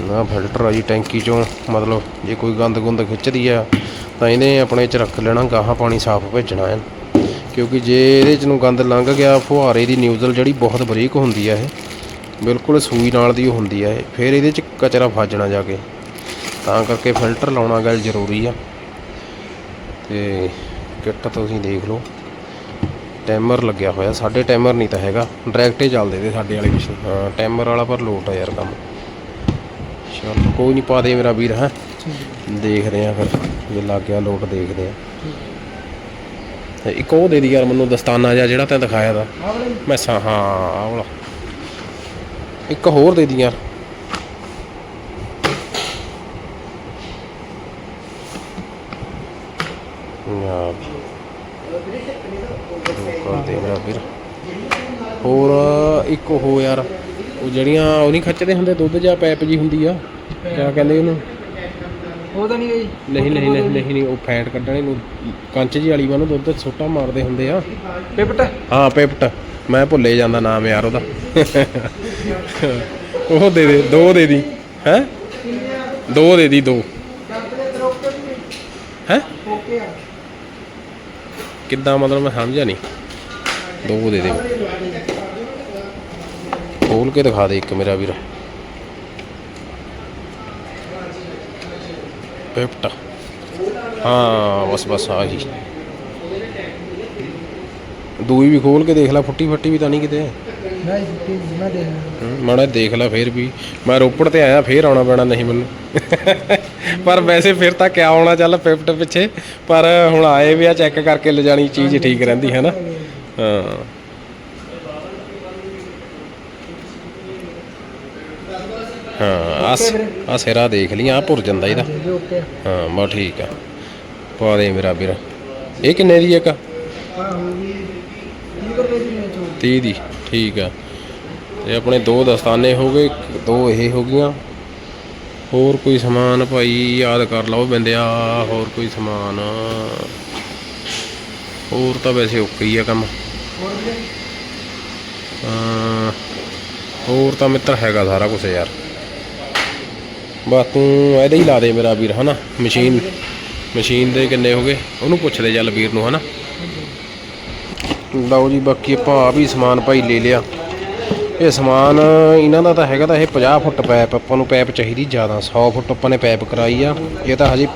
ਨਾ ਫਿਲਟਰ ਆ ਜੀ ਟੈਂਕੀ ਚੋਂ, ਮਤਲਬ ਜੇ ਕੋਈ ਗੰਦ ਗੁੰਦ ਖਿੱਚਦੀ ਆ, ਤਾਂ ਇਹਨੇ ਆਪਣੇ ਚ ਰੱਖ ਲੈਣਾ, ਗਾਹਾਂ ਪਾਣੀ ਸਾਫ਼ ਭੇਜਣਾ ਹੈ ਕਿਉਂਕਿ ਜੇ ਇਹਦੇ ਚ ਨੂੰ ਗੰਦ ਲੰਘ ਗਿਆ ਫੁਹਾਰੇ ਦੀ ਨਿਊਜ਼ਲ ਜਿਹੜੀ ਬਹੁਤ ਬਰੀਕ ਹੁੰਦੀ ਆ ਇਹ। ਬਿਲਕੁਲ ਸੂਈ ਨਾਲ ਦੀ ਹੁੰਦੀ ਆ ਇਹ। ਫਿਰ ਇਹਦੇ ਚ ਕਚਰਾ ਫਾਜਣਾ ਜਾ ਕੇ। ਤਾਂ ਕਰਕੇ ਫਿਲਟਰ ਲਾਉਣਾ ਗੱਲ ਜ਼ਰੂਰੀ ਆ। ਤੇ ਕਿੱਟ ਤੁਸੀਂ ਦੇਖ ਲਓ। ਟਾਈਮਰ ਲੱਗਿਆ ਹੋਇਆ। ਸਾਡੇ ਟਾਈਮਰ ਨਹੀਂ ਤਾਂ ਹੈਗਾ। ਡਾਇਰੈਕਟ ਹੀ ਚੱਲਦੇ ਤੇ ਸਾਡੇ ਵਾਲੇ ਮਸ਼ੀਨ ਹਾਂ ਟਾਈਮਰ ਵਾਲਾ ਪਰ ਲੋਟ ਆ ਯਾਰ ਕੰਮ। ਚਲ ਕੋਈ ਨਹੀਂ ਪਾ ਦੇ ਮੇਰਾ ਵੀਰ ਹੈ। ਦੇਖਦੇ ਆ ਫਿਰ। ਜੇ ਲੱਗ ਗਿਆ ਲੋਟ ਦੇਖਦੇ ਆ। ਤੇ ਇੱਕ ਉਹ ਦੇ ਦੀ ਯਾਰ ਮੈਨੂੰ ਦਸਤਾਨਾ ਜਿਹਾ, ਜਿਹੜਾ ਤੈਂ ਦਿਖਾਇਆ ਦਾ ਮੈਂ ਸਾ ਹਾਂ, ਆਹ ਵਾਲਾ। ਇੱਕ ਹੋਰ ਦੇ ਦੀ ਯਾਰ। ਯਾਰ। ਕਰਦੇ ਮੇਰਾ ਵੀਰ ਹੋਰ ਇੱਕ ਉਹ ਯਾਰ, ਉਹ ਜਿਹੜੀਆਂ ਉਹ ਨਹੀਂ ਖੱਚਦੇ ਹੁੰਦੇ, ਦੁੱਧ ਜਾਂ ਪੈਪ ਜੀ ਹੁੰਦੀ ਆ, ਕਿਆ ਕਹਿੰਦੇ ਉਹਨੂੰ? ਉਹ ਤਾਂ ਨਹੀਂ ਗਈ? ਨਹੀਂ ਨਹੀਂ ਨਹੀਂ ਨਹੀਂ ਨਹੀਂ ਉਹ ਫੈਟ ਕੱਢਣੇ ਨੂੰ ਕੰਚ ਜੀ ਵਾਲੀ ਵਾਂ ਦੁੱਧ ਸੋਟਾ ਮਾਰਦੇ ਹੁੰਦੇ ਆ। ਪਿਪਟ? ਹਾਂ ਪਿਪਟ। ਮੈਂ ਭੁੱਲੇ ਜਾਂਦਾ ਨਾਮ ਯਾਰ ਉਹਦਾ। ਉਹ ਦੇ ਦੇ ਦੋ ਦੇ ਦੀ ਹੈ? ਦੋ ਦੇ ਦੀ ਦੋ। ਹੈ? ਕਿੱਦਾਂ ਮਤਲਬ ਮੈਂ ਸਮਝਿਆ ਨਹੀਂ। ਦੋ ਦੇ ਦੇ। ਖੋਲ ਕੇ ਦਿਖਾ ਦੇ ਇੱਕ ਮੇਰਾ ਵੀਰ। ਪਿਪਟ ਹਾਂ ਬਸ ਬਸ ਆਹੀ। ਦੂਈ ਵੀ ਖੋਲ ਕੇ ਦੇਖ ਲੈ ਫੁੱਟੀ ਫੱਟੀ ਵੀ ਤਾਂ ਨਹੀਂ ਕਿਤੇ। ਨਹੀਂ ਮੈਂ ਦੇਖ ਮਾੜਾ ਲੈ ਫੇਰ ਵੀ। ਮੈਂ ਰੋਪੜ ਤੇ ਆਇਆ ਫੇਰ ਆਉਣਾ ਪੈਣਾ ਨਹੀਂ ਮੈਨੂੰ। ਪਰ ਵੈਸੇ ਫਿਰ ਤਾਂ ਕਿਆ ਆਉਣਾ ਚੱਲ ਪਿਫਟ ਪਿੱਛੇ। ਪਰ ਹੁਣ ਆਏ ਵੀ ਆ ਚੈੱਕ ਕਰਕੇ ਲਿਜਾਣੀ ਚੀਜ਼ ਠੀਕ ਰਹਿੰਦੀ ਹੈ ਨਾ? ਹਾਂ। ਹਾਂ ਆ ਸਿਰਾ ਦੇਖ ਲਈ ਆ ਭੁਰ ਜਾਂਦਾ ਇਹਦਾ। ਹਾਂ ਬਾ ਠੀਕ ਆ। ਪਾ ਦੇ ਮੇਰਾ ਵੀਰ। ਇਹ ਕਿੰਨੇ ਦੀ ਇੱਕ? ਆਹ ਹੋ ਗਈ 30 ਰੁਪਏ ਦੀ ਮੈਂ ਚੋਂ 30 ਦੀ ਠੀਕ ਆ। ਤੇ ਆਪਣੇ ਦੋ ਦਸਤਾਨੇ ਹੋ ਗਏ ਦੋ ਇਹ ਹੋ ਗਈਆਂ। ਹੋਰ ਕੋਈ ਸਮਾਨ ਭਾਈ ਯਾਦ ਕਰ ਲਓ ਬੰਦਿਆ ਹੋਰ ਕੋਈ ਸਮਾਨ। ਹੋਰ ਤਾਂ ਵੈਸੇ ਓਕੇ ਹੀ ਆ ਕੰਮ। ਹੋਰ ਤਾਂ ਮਿੱਤਰ ਹੈਗਾ ਸਾਰਾ ਕੁਝ ਯਾਰ। ਬਸ ਤੂੰ ਇਹਦੇ ਹੀ ਲਾ ਦੇ ਮੇਰਾ ਵੀਰ, ਹਨਾ? ਮਸ਼ੀਨ ਮਸ਼ੀਨ ਦੇ ਕਿੰਨੇ ਹੋ ਗਏ? ਉਹਨੂੰ ਪੁੱਛ ਲੈ ਚੱਲ ਵੀਰ ਨੂੰ, ਹਨਾ? ਲਓ ਜੀ, ਬਾਕੀ ਆਪਾਂ ਆ ਵੀ ਸਮਾਨ ਭਾਈ ਲੈ ਲਿਆ। ਇਹ ਸਮਾਨ ਇਹਨਾਂ ਦਾ ਤਾਂ ਹੈਗਾ ਤਾਂ ਇਹ 50 ਫੁੱਟ ਪੈਪ ਆਪਾਂ ਨੂੰ ਪੈਪ ਚਾਹੀਦੀ ਜ਼ਿਆਦਾ। 100 ਫੁੱਟ ਆਪਾਂ ਨੇ ਪੈਪ ਕਰਾਈ ਆ। ਇਹ ਤਾਂ ਹਜੇ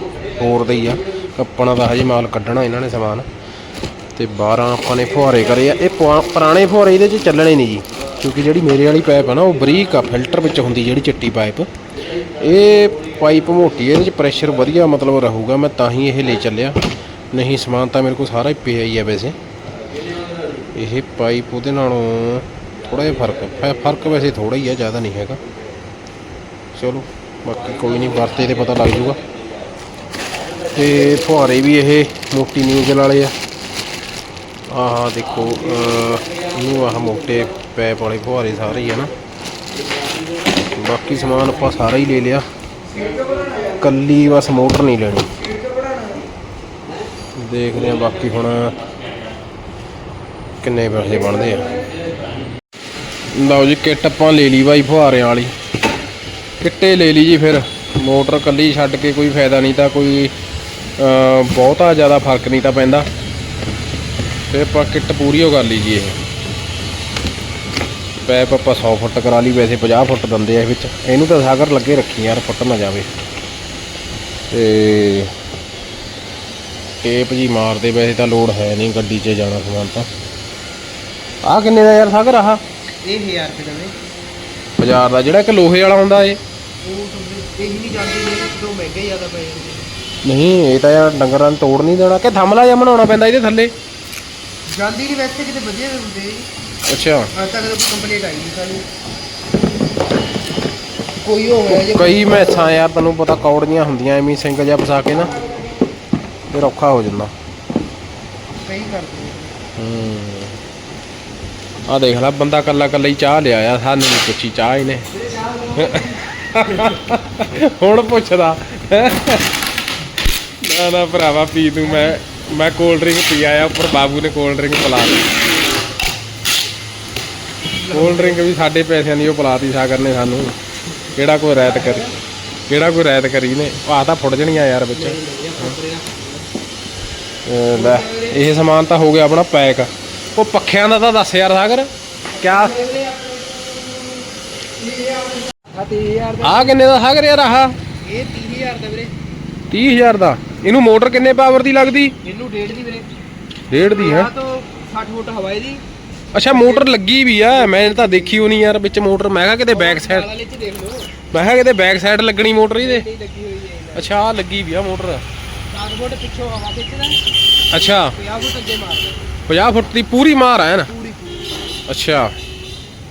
ਹੋਰ ਦਾ ਹੀ ਆ। ਕੱਪਣਾ ਦਾ ਹਜੇ ਮਾਲ ਕੱਢਣਾ ਇਹਨਾਂ ਨੇ ਸਮਾਨ। ਤੇ 12 ਆਪਾਂ ਨੇ ਫੁਹਾਰੇ ਕਰੇ ਆ। ਇਹ ਪੁਆ- ਪੁਰਾਣੇ ਫੁਹਾਰੇ ਇਹਦੇ 'ਚ ਚੱਲਣੇ ਨਹੀਂ ਜੀ। ਕਿਉਂਕਿ ਜਿਹੜੀ ਮੇਰੇ ਵਾਲੀ ਪਾਈਪ ਆ ਨਾ, ਉਹ ਬਰੀਕ ਆ ਫਿਲਟਰ ਵਿੱਚ ਹੁੰਦੀ ਜਿਹੜੀ ਚਿੱਟੀ ਪਾਈਪ ਇਹ ਪਾਈਪ ਮੋਟੀ ਹੈ, ਇਹਦੇ 'ਚ ਪ੍ਰੈਸ਼ਰ ਵਧੀਆ ਮਤਲਬ ਰਹੂਗਾ ਮੈਂ ਤਾਂ ਹੀ ਇਹ ਲੈ ਚੱਲਿਆ। ਨਹੀਂ ਸਮਾਨ ਤਾਂ ਮੇਰੇ ਕੋਲ ਸਾਰਾ ਹੀ ਪਿਆ ਹੀ ਆ ਵੈਸੇ। ਇਹ ਪਾਈਪ ਉਹਦੇ ਨਾਲੋਂ ਥੋੜਾ ਜਿਹਾ ਫ਼ਰਕ ਹੈ। ਫ਼ਰਕ ਵੈਸੇ ਥੋੜਾ ਹੀ ਆ ਜ਼ਿਆਦਾ ਨਹੀਂ ਹੈਗਾ। ਚਲੋ ਬਾਕੀ ਕੋਈ ਨਹੀਂ ਵਰਤੇ ਤੇ ਪਤਾ ਲੱਗ ਜੂਗਾ। ਤੇ ਫੁਹਾਰੇ ਵੀ ਇਹ ਮੋਟੀ ਨਿਊਜ਼ਲ ਵਾਲੇ ਆ। ਆਹ ਦੇਖੋ ਅਹ, ਆਹ ਮੋਟੇ ਪੈਪ ਵਾਲੇ ਫੁਹਾਰੇ ਸਾਰੇ ਹੀ ਆ ਨਾ। ਬਾਕੀ ਸਮਾਨ ਆਪਾਂ ਸਾਰਾ ਹੀ ਲੈ ਲਿਆ। ਕੱਲੀ ਬਸ ਮੋਟਰ ਨਹੀਂ ਲੈਣੀ। ਦੇਖਦੇ ਆ ਬਾਕੀ ਹੁਣ ਕਿੰਨੇ ਪੈਸੇ ਬਣਦੇ ਆ। ਲਓ ਜੀ, ਕਿੱਟ ਆਪਾਂ ਲੈ ਲਈ ਬਾਈ ਫੁਹਾਰਿਆਂ ਵਾਲੀ। ਕਿੱਟੇ ਲੈ ਲਈ ਜੀ ਫਿਰ। ਮੋਟਰ ਕੱਲੀ ਛੱਡ ਕੇ ਕੋਈ ਫਾਇਦਾ ਨਹੀਂ ਤਾਂ ਕੋਈ ਬਹੁਤਾ ਜ਼ਿਆਦਾ ਫ਼ਰਕ ਨਹੀਂ ਤਾਂ ਪੈਂਦਾ। ਤੇ ਆਪਾਂ ਕਿੱਟ ਪੂਰੀ ਹੋ ਕਰ ਲਈ ਜੀ ਇਹ। ਪੈਪ ਆਪਾਂ 100 ਫੁੱਟ ਕਰਾ ਲਈ ਵੈਸੇ 50 ਫੁੱਟ ਦੰਦੇ ਆ ਇਹ ਵਿੱਚ। ਇਹਨੂੰ ਤਾਂ ਸਾਗਰ ਲੱਗੇ ਰੱਖੀ ਯਾਰ ਫੁੱਟ ਨਾ ਜਾਵੇ। ਤੇ ਟੇਪ ਜੀ ਮਾਰਦੇ ਵੈਸੇ ਤਾਂ ਲੋਡ ਹੈ ਨਹੀਂ ਗੱਡੀ 'ਚ ਜਾਣਾ ਸਮਾਨ ਤਾਂ। ਆਹ ਕਿੰਨੇ ਦਾ ਯਾਰ ਸਾਗਰ ਆਹ? ਇਹ 1000 ਰੁਪਏ ਦਾ ਬਾਜ਼ਾਰ ਦਾ ਜਿਹੜਾ ਇੱਕ ਲੋਹੇ ਵਾਲਾ ਹੁੰਦਾ ਏ ਉਹ ਇਹ ਨਹੀਂ ਜਾਂਦੀ ਨੇ ਤੋਂ ਮਹਿੰਗੇ ਜ਼ਿਆਦਾ ਪਏ ਜਾਂਦੇ ਨੇ। ਨਹੀਂ ਇਹ ਤਾਂ ਯਾਰ ਡੰਗਰਾਂ ਨੂੰ ਤੋੜ ਨਹੀਂ ਦੇਣਾ। ਕਿ ਥਮਲਾ ਜਿਹਾ ਬਣਾਉਣਾ ਪੈਂਦਾ ਇਹਦੇ ਥੱਲੇ। ਜਾਂਦੀ ਨਹੀਂ ਵੈਸੇ ਕਿਤੇ ਵਧੀਆ ਹੁੰਦੇ। ਜੀ ਅੱਛਾ। ਅੱਜ ਤੱਕ ਤਾਂ ਕੋਈ ਕੰਪਲੀਟ ਆਈ ਨਹੀਂ ਸਾਨੂੰ। ਕੋਈ ਹੋਇਆ ਜੇ ਕਈ ਮੈਸਾਂ ਯਾਰ ਤੈਨੂੰ ਪਤਾ ਕੌੜੀਆਂ ਹੁੰਦੀਆਂ ਐਵੇਂ ਹੀ ਸਿੰਗ ਜਿਹਾ ਫਸਾ ਕੇ ਨਾ ਫਿਰ ਔਖਾ ਹੋ ਜਾਂਦਾ। ਕਈ ਕਰਦੇ ਹੂੰ। ਆ ਦੇਖ ਲੈ ਬੰਦਾ ਕੱਲਾ ਕੱਲਾ ਹੀ ਚਾਹ ਲਿਆ ਆ ਸਾਨੂੰ ਨਹੀਂ ਪੁੱਛੀ ਚਾਹ ਇਹਨੇ ਹੁਣ ਪੁੱਛਦਾ। ਨਾ ਨਾ ਭਰਾਵਾ ਪੀ ਤੂੰ ਮੈਂ ਮੈਂ ਕੋਲਡ ਡਰਿੰਕ ਪੀ ਆਇਆ ਉੱਪਰ ਬਾਬੂ ਨੇ ਕੋਲਡ ਡਰਿੰਕ ਪਿਲਾ ਦਿੱਤੀ। ਕੋਲਡ ਡਰਿੰਕ ਵੀ ਸਾਡੇ ਪੈਸਿਆਂ ਦੀ ਉਹ ਪਿਲਾਤੀ ਸਾਗਰ ਨੇ ਸਾਨੂੰ। ਕਿਹੜਾ ਕੋਈ ਰਾਇਤ ਕਰੀ ਕਿਹੜਾ ਕੋਈ ਰਾਇਤ ਕਰੀ ਨੇ। ਆਹ ਤਾਂ ਫੁੱਟ ਜਣੀਆਂ ਯਾਰ ਵਿੱਚ। ਲੈ ਇਹ ਸਮਾਨ ਤਾਂ ਹੋ ਗਿਆ ਆਪਣਾ ਪੈਕ। ਉਹ ਪੱਖਿਆਂ ਦਾ ਤਾਂ ਦੱਸ ਯਾਰ ਸਾਗਰ। ਕਿਆ? ਆ ਦਾ ਕਿੰਨੇ ਦਾ ਸਾਗਰ ਯਾਰ ਆਹ? ਇਹ 30000 ਦਾ ਵੀਰੇ। 30000 ਦਾ। ਇਹਨੂੰ ਮੋਟਰ ਕਿੰਨੇ ਪਾਵਰ ਦੀ ਲੱਗਦੀ? ਇਹਨੂੰ ਡੇਢ ਦੀ ਵੀਰੇ। ਡੇਢ ਦੀ ਹੈ। ਆ ਤੋਂ 60 ਫੁੱਟ ਹਵਾ ਇਹਦੀ। ਅੱਛਾ ਮੋਟਰ ਲੱਗੀ ਵੀ ਆ। ਮੈਂ ਤਾਂ ਦੇਖੀ ਹੋਣੀ ਯਾਰ ਵਿੱਚ ਮੋਟਰ ਮੈਂ ਕਿਹਾ ਕਿਤੇ ਬੈਕ ਸਾਈਡ ਵਾਲੇ ਚ ਦੇਖ ਲਓ। ਮੈਂ ਕਿਹਾ ਕਿਤੇ ਬੈਕ ਸਾਈਡ ਲੱਗਣੀ ਮੋਟਰ ਇਹਦੇ। ਅੱਛਾ ਆ ਲੱਗੀ ਵੀ ਆ ਮੋਟਰ। 60 ਫੁੱਟ ਪਿੱਛੋਂ ਹਵਾ ਖਿੱਚਦਾ ਅੱਛਾ। 50 ਫੁੱਟ ਅੱਗੇ ਮਾਰਦਾ 50 ਫੁੱਟ ਦੀ ਪੂਰੀ ਮਾਰ ਆ ਨਾ? ਪੂਰੀ ਅੱਛਾ।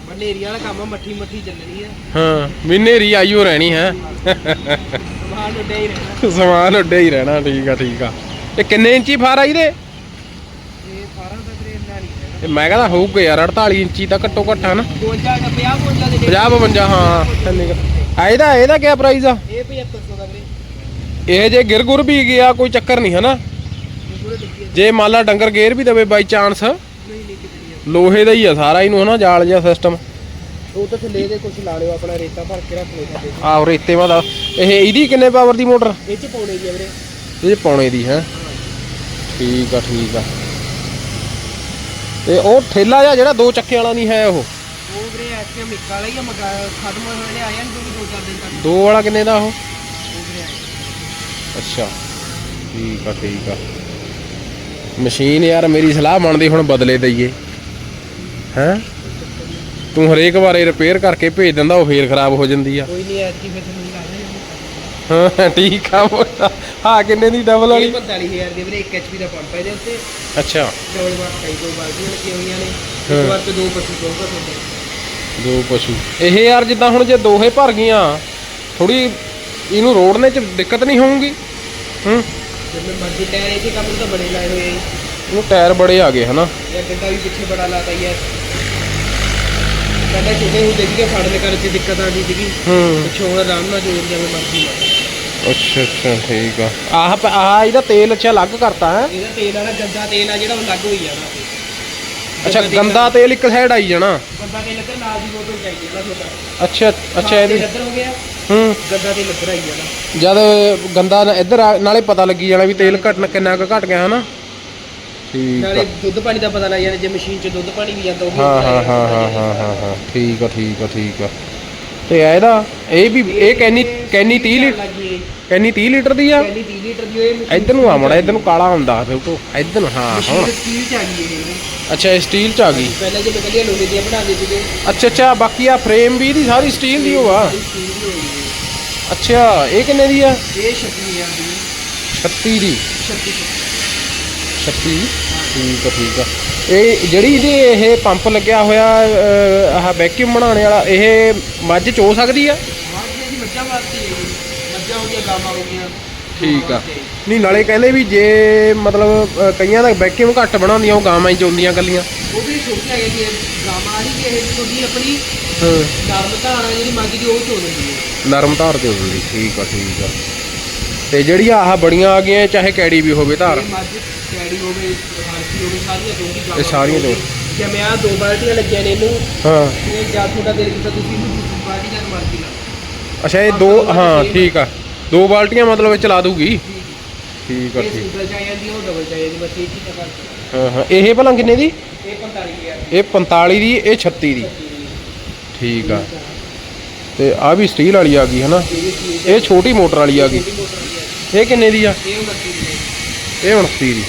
ਬਨੇਰੀਆਂ ਵਾਲਾ ਕੰਮ ਆ, ਮੱਠੀ ਮੱਠੀ ਚੱਲਣੀ ਹੈ ਹਾਂ ਮਿਨੇਰੀ ਆਈਓ ਰਹਿਣੀ ਹੈ। ਸਮਾਨ ਉੱਡੇ ਹੀ ਰਹਿਣਾ। ਸਮਾਨ ਉੱਡੇ ਹੀ ਰਹਿਣਾ ਠੀਕ ਆ ਠੀਕ ਆ। ਇਹ ਕਿੰਨੇ ਇੰਚੀ ਫਾਰ ਆ ਇਹਦੇ? ਇਹ 18 ਦਾ ਵੀਰੇ ਇਹ ਮੈਂ ਕਹਿੰਦਾ ਹੋਊਗਾ ਯਾਰ 48 ਇੰਚੀ ਤਾਂ ਘੱਟੋ ਘੱਟ ਹੈ ਨਾ। 52 ਦਾ 50 52 ਦੇ 50 52 ਹਾਂ। ਆ ਇਹਦਾ ਇਹਦਾ ਕੀ ਪ੍ਰਾਈਸ ਆ? ਇਹ 7500 ਦਾ ਵੀਰੇ। ਇਹ ਜੇ ਗਿਰ ਗੁਰ ਵੀ ਗਿਆ ਕੋਈ ਚੱਕਰ ਨਹੀਂ ਹੈ ਨਾ ਇਹ ਪੂਰੇ ਲੱਗੀ ਹੈ ਜੇ ਮੰਨ ਲਾ ਡੰਗਰ ਗੇਰ ਵੀ ਦਵੇ ਬਾਈ ਚਾਂਸ ਲੋਹੇ ਦਾ ਹੀ ਆ ਸਾਰਾ ਇਹਨੂੰ ਹਨਾ ਜਾਲ ਜਿਹਾ ਸਿਸਟਮ ਉਹ ਤਾਂ ਥੱਲੇ ਦੇ ਕੁਝ ਲਾ ਲਿਓ ਆਪਣਾ ਰੇਤਾ ਭਰ ਕੇ ਰੱਖ ਲਿਓ ਆਹ ਰੇਤੇ ਵਾਲਾ। ਇਹ ਇਹਦੀ ਕਿੰਨੇ ਪਾਵਰ ਦੀ ਮੋਟਰ ਇਹ ਚ ਪਾਉਣੇ ਜੀ ਵੀਰੇ। ਇਹ ਪਾਉਣੇ ਦੀ ਹੈ। ਠੀਕ ਆ ਠੀਕ ਆ। ਤੇ ਉਹ ਠੇਲਾ ਜਿਹਾ ਜਿਹੜਾ ਦੋ ਚੱਕੇ ਵਾਲਾ ਨਹੀਂ ਹੈ ਉਹ। ਉਹ ਵੀਰੇ ਐਸਕੇ ਮਿੱਕਾ ਵਾਲਾ ਹੀ ਆ ਮਗਾ ਖਤਮ ਹੋਣ ਵੇਲੇ ਆਇਆ ਨਹੀਂ ਦੋ ਚਾਰ ਦਿਨ ਤੱਕ। ਦੋ ਵਾਲਾ ਕਿੰਨੇ ਦਾ ਉਹ? ਉਹ ਵੀਰੇ ਆਇਆ। ਅੱਛਾ। ਠੀਕ ਆ ਠੀਕ ਆ। ਮਸ਼ੀਨ ਯਾਰ ਮੇਰੀ ਸਲਾਹ ਮੰਨਦੀ ਹੁਣ ਬਦਲੇ ਦਈਏ। ਹੈ? ਤੂੰ ਹਰੇਕ ਵਾਰੇ ਰਿਪੇਅਰ ਕਰਕੇ ਭੇਜ ਦਿੰਦਾ ਉਹ ਫੇਰ ਖਰਾਬ ਹੋ ਜਾਂਦੀ ਆ। ਕੋਈ ਨਹੀਂ ਐਤਕੀ ਫਿਰ ਤੁਹਾਨੂੰ ਲਾ ਹਾਂ। ਠੀਕ ਆ। ਮੋਟਾ ਹਾਂ ਕਿੰਨੇ ਦੀ ਡਬਲ ਵਾਲੀ? 45000 ਦੇ ਵੀਰੇ 1 ਐਚਪੀ ਦਾ ਪੰਪ ਹੈ ਇਹਦੇ ਉੱਤੇ। ਅੱਛਾ। ਡਬਲ ਵਾਟ ਕਈ ਕੋਈ ਬਾਲਟੀਆਂ ਲੱਗੀਆਂ ਹੋਈਆਂ ਨੇ। ਇੱਕ ਵਾਰ ਤੇ ਦੋ ਪਸ਼ੂ ਚਾਹੁੰਦਾ ਤੁਹਾਡੇ ਦੋ ਪਸ਼ੂ। ਇਹ ਯਾਰ ਜਿੱਦਾਂ ਹੁਣ ਜੇ ਦੋਹੇ ਭਰ ਗਈਆਂ ਥੋੜੀ ਇਹਨੂੰ ਰੋੜਨੇ ਚ ਦਿੱਕਤ ਨਹੀਂ ਹੋਊਗੀ? ਹੂੰ? ਜਿਵੇਂ ਮਰਜ਼ੀ ਟਾਇਰ ਇਹਦੇ ਕੰਮ ਤਾਂ ਬੜੇ ਲਾਏ ਹੋਏ ਆ। ਇਹਨੂੰ ਟਾਇਰ ਬੜੇ ਆ ਗਏ ਹਨਾ? ਇਹ ਡੰਡਾ ਵੀ ਪਿੱਛੇ ਬੜਾ ਲਾਤਾ ਹੀ ਹੈ ਪਹਿਲਾਂ ਛੋਟੇ ਹੁੰਦੇ ਸੀਗੇ ਫੜਨੇ ਕਰਨ ਚ ਦਿੱਕਤ ਆਉਂਦੀ ਸੀਗੀ। ਹੂੰ। ਪਿੱਛੋਂ ਆਰਾਮ ਨਾਲ ਜੋੜ ਜਾਵੇ ਮਰਜ਼ੀ ਨਾਲ ਅੱਛਾ ਅੱਛਾ ਠੀਕ ਆ। ਆਹ ਆਹ ਇਹਦਾ ਤੇਲ ਅੱਛਾ ਅਲੱਗ ਕਰਤਾ ਹੈ? ਇਹਦਾ ਤੇਲ ਵਾਲਾ ਗੰਦਾ ਤੇਲ ਆ ਜਿਹੜਾ ਉਹ ਲੱਗ ਹੋਈ ਜਾਣਾ। ਅੱਛਾ ਗੰਦਾ ਤੇਲ ਇੱਕ ਸਾਈਡ ਆਈ ਜਾਣਾ। ਗੰਦਾ ਤੇਲ ਇੱਧਰ ਨਾਲ ਦੀ ਬੋਤਲ ਚਾਹੀਦੀ ਹੈ ਨਾ ਤੁਹਾਡਾ ਅੱਛਾ ਅੱਛਾ ਇਹਦੀ ਇੱਧਰ ਹੋ ਗਿਆ। ਹੂੰ। ਗੰਦਾ ਤੇਲ ਇੱਧਰ ਆਈ ਜਾਣਾ। ਜਦ ਗੰਦਾ ਨਾ- ਇੱਧਰ ਨਾਲੇ ਪਤਾ ਲੱਗੀ ਜਾਣਾ ਵੀ ਤੇਲ ਘਟ ਕਿੰਨਾ ਕੁ ਘਟ ਗਿਆ ਹਨਾ? ਠੀਕ ਆ। ਨਾਲੇ ਦੁੱਧ ਪਾਣੀ ਦਾ ਪਤਾ ਲੱਗ ਜਾਣਾ ਜੇ ਮਸ਼ੀਨ 'ਚ ਦੁੱਧ ਪਾਣੀ ਵੀ ਜਾਂਦਾ ਉਹ ਹਾਂ ਹਾਂ ਹਾਂ ਹਾਂ ਹਾਂ। ਠੀਕ ਆ ਠੀਕ ਆ ਠੀਕ ਆ। ਤੇ ਇਹਦਾ ਇਹ ਵੀ ਇਹ ਕੈਨੀ ਕੈਨੀ 30 ਲੀਟਰ ਕੈਨੀ 30 ਲੀਟਰ ਦੀ ਆ? ਪਹਿਲੀ 30 ਲੀਟਰ ਦੀ ਹੋਏ ਇੱਧਰ ਨੂੰ ਆ ਮੜਾ ਇੱਧਰ ਨੂੰ ਕਾਲਾ ਹੁੰਦਾ ਬਿਲਕੁਲ ਇੱਧਰ ਨੂੰ ਹਾਂ ਹੁਣ। ਸਟੀਲ ਚ ਆ ਗਈ ਇਹ। ਅੱਛਾ ਇਹ ਸਟੀਲ ਚ ਆ ਗਈ। ਪਹਿਲਾਂ ਜੇ ਨਿਕਲੀਆਂ ਲੋਹੇ ਦੀਆਂ ਬਣਾ ਦੇ ਸੀਗੇ। ਅੱਛਾ ਅੱਛਾ ਬਾਕੀ ਆ ਫਰੇਮ ਵੀ ਦੀ ਸਾਰੀ ਸਟੀਲ ਦੀ ਹੋਆ। ਸਟੀਲ ਦੀ ਹੋਈ ਹੈ। ਅੱਛਾ ਇਹ ਕਿੰਨੇ ਦੀ ਆ? ਇਹ 36000 ਦੀ 36 ਦੀ। 36 36 ਠੀਕ ਆ ਠੀਕ ਆ। ਇਹ ਜਿਹੜੀ ਇਹਦੀ ਇਹ ਪੰਪ ਲੱਗਿਆ ਹੋਇਆ ਆਹ ਵੈਕਿਊਮ ਬਣਾਉਣ ਵਾਲਾ ਇਹ ਮੱਝ ਚੋ ਸਕਦੀ ਆ? ਬਾਅਦ ਦੀ ਮੱਝਾਂ ਵਾਸਤੇ ਹੈ ਇਹ। ਮੱਝਾਂ ਹੋ ਗਈਆਂ ਗਾਵਾਂ ਹੋ ਗਈਆਂ। ਠੀਕ ਆ। ਨਹੀਂ ਨਾਲੇ ਕਹਿੰਦੇ ਵੀ ਜੇ ਮਤਲਬ ਕਈਆਂ ਦਾ ਵੈਕਿਊਮ ਘੱਟ ਬਣਾਉਂਦੀਆਂ ਉਹ ਗਾਵਾਂ ਹੀ ਚੋਂਦੀਆਂ ਕੱਲੀਆਂ ਉਹ ਵੀ ਛੋਟੀ ਹੈਗੀ ਕਿ ਗਾਵਾਂ ਵਾਲੀ ਕਿ ਇਹ ਛੋਟੀ ਆਪਣੀ ਹਾਂ। ਨਰਮ ਧਾਰਾਂ ਜਿਹੜੀ ਮੱਝ ਦੀ ਉਹ ਚੋ ਲੈਂਦੀ ਹੈ। ਨਰਮ ਧਾਰ ਤੇ ਹੁੰਦੀ ਠੀਕ ਆ ਠੀਕ ਆ। ਤੇ ਜਿਹੜੀਆਂ ਆਹ ਬੜੀਆਂ ਆ ਗਈਆਂ ਚਾਹੇ ਕੈੜੀ ਵੀ ਹੋਵੇ ਧਾਰ। ਇਹ ਮੱਝ ਕੈੜੀ ਹੋਵੇ ਸਾਰੀਆਂ ਦੋਗੀ ਇਹ ਸਾਰੀਆਂ ਦੋ। ਜਿਵੇਂ ਆ ਦੋ ਬਾਲਟੀਆਂ ਲੱਗੀਆਂ ਨੇ ਇਹਨੂੰ ਹਾਂ। ਇਹ ਜਾਂ ਤੁਹਾਡਾ ਦਿਲ ਕੀਤਾ ਤੁਸੀਂ ਇਹਨੂੰ ਦੂਜੀ ਬਾਲਟੀ ਨਾਲ ਮਾਰਦੀ ਲਾ ਅੱਛਾ ਇਹ ਦੋ ਹਾਂ ਠੀਕ ਆ। ਦੋ ਬਾਲਟੀਆਂ ਮਤਲਬ ਇਹ ਚਲਾ ਦੂਗੀ? ਠੀਕ ਆ ਇਹ ਠੀਕ। ਸਿੰਗਲ ਚ ਆ ਜਾਂਦੀ ਉਹ ਡਬਲ ਚ ਆ ਜਾਂਦੀ ਬਸ ਇਹ ਚੀਜ਼ ਕਰ ਹਾਂ ਹਾਂ। ਇਹ ਭਲਾ ਕਿੰਨੇ ਦੀ? ਇਹ 45000 ਇਹ 45 ਦੀ ਇਹ 36 ਦੀ। ਠੀਕ ਆ। ਤੇ ਆ ਵੀ ਸਟੀਲ ਵਾਲੀ ਆ ਗਈ ਹਨਾ? ਇਹ ਛੋਟੀ ਮੋਟਰ ਵਾਲੀ ਆ ਗਈ। ਇਹ ਕਿੰਨੇ ਦੀ ਆ? ਇਹ 29 ਦੀ ਇਹ 29 ਦੀ।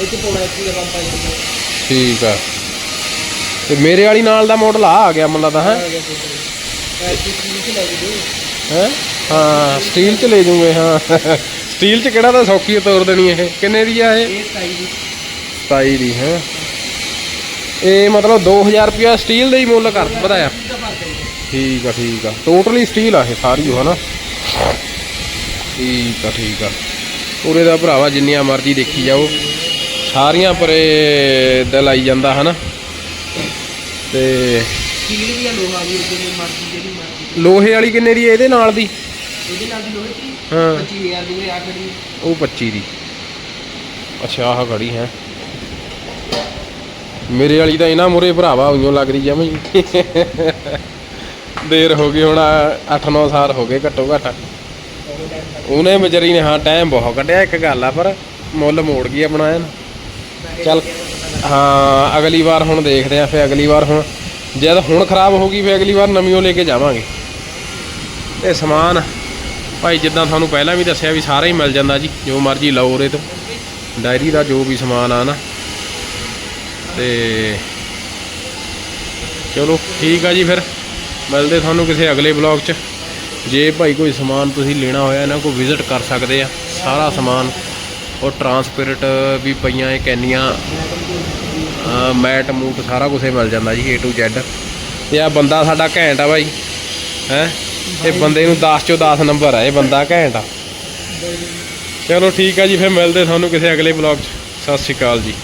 ਇਹ ਚ ਪੋਣਾ ਇੱਕ ਦਾ ਪੰਪ ਆ ਜਾਂਦਾ ਠੀਕ ਆ। ਤੇ ਮੇਰੇ ਵਾਲੀ ਨਾਲ ਦਾ ਮਾਡਲ ਆ ਆ ਗਿਆ ਮੈਨੂੰ ਲੱਗਦਾ ਹੈ? ਆ ਗਿਆ ਹੈ? ਹਾਂ ਸਟੀਲ ਚ ਲੈ ਜੂਗੇ ਹਾਂ। ਸਟੀਲ ਚ ਕਿਹੜਾ ਤਾਂ ਸੌਖੀ ਤੋਰ ਦੇਣੀ ਇਹ। ਕਿੰਨੇ ਦੀ ਆ ਇਹ? ਇਹ 27 ਦੀ। 27 ਦੀ ਹੈ? ਇਹ ਮਤਲਬ 2000 ਰੁਪਿਆ ਸਟੀਲ ਦਾ ਹੀ ਮੁੱਲ ਕਰ ਵਧਾਇਆ। ਠੀਕ ਆ ਠੀਕ ਆ। ਟੋਟਲੀ ਸਟੀਲ ਆ ਇਹ ਸਾਰੀ ਉਹ ਹਨਾ? ਠੀਕ ਆ ਠੀਕ ਆ। ਉਰੇ ਦਾ ਭਰਾਵਾ ਜਿੰਨੀਆਂ ਮਰਜ਼ੀ ਦੇਖੀ ਜਾਓ। ਸਾਰੀਆਂ ਪਰੇ ਦਿਲ ਆਈ ਜਾਂਦਾ ਹਨਾ? ਤੇ ਸਟੀਲ ਵੀ ਆ ਲੋਹਾ ਵੀ ਜਿਹੜੀ ਮਰਜ਼ੀ ਜਿਹੜੀ ਮਰਜ਼ੀ। ਲੋਹੇ ਵਾਲੀ ਕਿੰਨੇ ਦੀ ਹੈ ਇਹਦੇ ਨਾਲ ਦੀ। ਇਹਦੇ ਨਾਲ ਦੀ ਲੋਹੇ ਦੀ? ਹਾਂ। 25000 ਦੀ ਆ ਖੜੀ। ਉਹ 25 ਦੀ। ਅੱਛਾ ਆਹ ਘੜੀ ਹੈ। ਮੇਰੇ ਵਾਲੀ ਤਾਂ ਇਹਨਾਂ ਮੁਰੇ ਭਰਾਵਾ ਉਈਓ ਲੱਗਦੀ ਜਮੀ ਦੇਰ ਹੋ ਗਈ ਹੁਣ 8-9 ਸਾਲ ਹੋ ਗਏ ਘੱਟੋ ਘੱਟ। ਉਹਨੇ ਵਿਚਾਰੀ ਨੇ ਹਾਂ ਟਾਈਮ ਬਹੁਤ ਕੱਢਿਆ ਇੱਕ ਗੱਲ ਆ ਪਰ ਮੁੱਲ ਮੋੜ ਗਈ ਆਪਣਾ ਐਨ ਚੱਲ, ਹਾਂ, ਅਗਲੀ ਵਾਰ ਹੁਣ ਦੇਖਦੇ ਆ ਫੇ ਅਗਲੀ ਵਾਰ ਹੁਣ, ਜਦ ਹੁਣ ਖਰਾਬ ਹੋ ਗਈ ਫੇ ਅਗਲੀ ਵਾਰ ਨਵੀਂ ਓ ਲੈ ਕੇ ਜਾਵਾਂਗੇ। ਤੇ ਸਮਾਨ, ਭਾਈ ਜਿੱਦਾਂ ਤੁਹਾਨੂੰ ਪਹਿਲਾਂ ਵੀ ਦੱਸਿਆ ਵੀ ਸਾਰਾ ਹੀ ਮਿਲ ਜਾਂਦਾ ਜੀ, ਜੋ ਮਰਜ਼ੀ ਲਓ ਉਰੇ ਤੋਂ। ਡਾਇਰੀ ਦਾ ਜੋ ਵੀ ਸਮਾਨ ਆ ਨਾ। ਤੇ ਚਲੋ, ਠੀਕ ਆ ਜੀ ਫਿਰ। ਮਿਲਦੇ ਤੁਹਾਨੂੰ ਕਿਸੇ ਅਗਲੇ ਬਲੌਗ 'ਚ। ਜੇ ਭਾਈ ਕੋਈ ਸਮਾਨ ਤੁਸੀਂ ਲੈਣਾ ਹੋਇਆ, ਇਹਨਾਂ ਕੋਲ ਵਿਜ਼ਿਟ ਕਰ ਸਕਦੇ ਆ, ਸਾਰਾ ਸਮਾਨ। ਉਹ ਟਰਾਂਸਪੇਰੈਂਟ ਵੀ ਪਈਆਂ ਇਹ ਕੈਨੀਆਂ। ਮੈਟ ਮੂਟ ਸਾਰਾ ਕੁਝ ਮਿਲ ਜਾਂਦਾ ਜੀ A to Z ਤੇ ਆ ਬੰਦਾ ਸਾਡਾ ਘੈਂਟ ਆ ਭਾਈ ਹੈ? ਇਹ ਬੰਦੇ ਨੂੰ 10 ਚੋਂ 10 ਨੰਬਰ ਆ ਇਹ ਬੰਦਾ ਘੈਂਟ ਆ। ਚਲੋ ਠੀਕ ਆ ਜੀ ਫਿਰ ਮਿਲਦੇ ਤੁਹਾਨੂੰ ਕਿਸੇ ਅਗਲੇ ਬਲੌਗ 'ਚ। ਸਤਿ ਸ਼੍ਰੀ ਅਕਾਲ ਜੀ।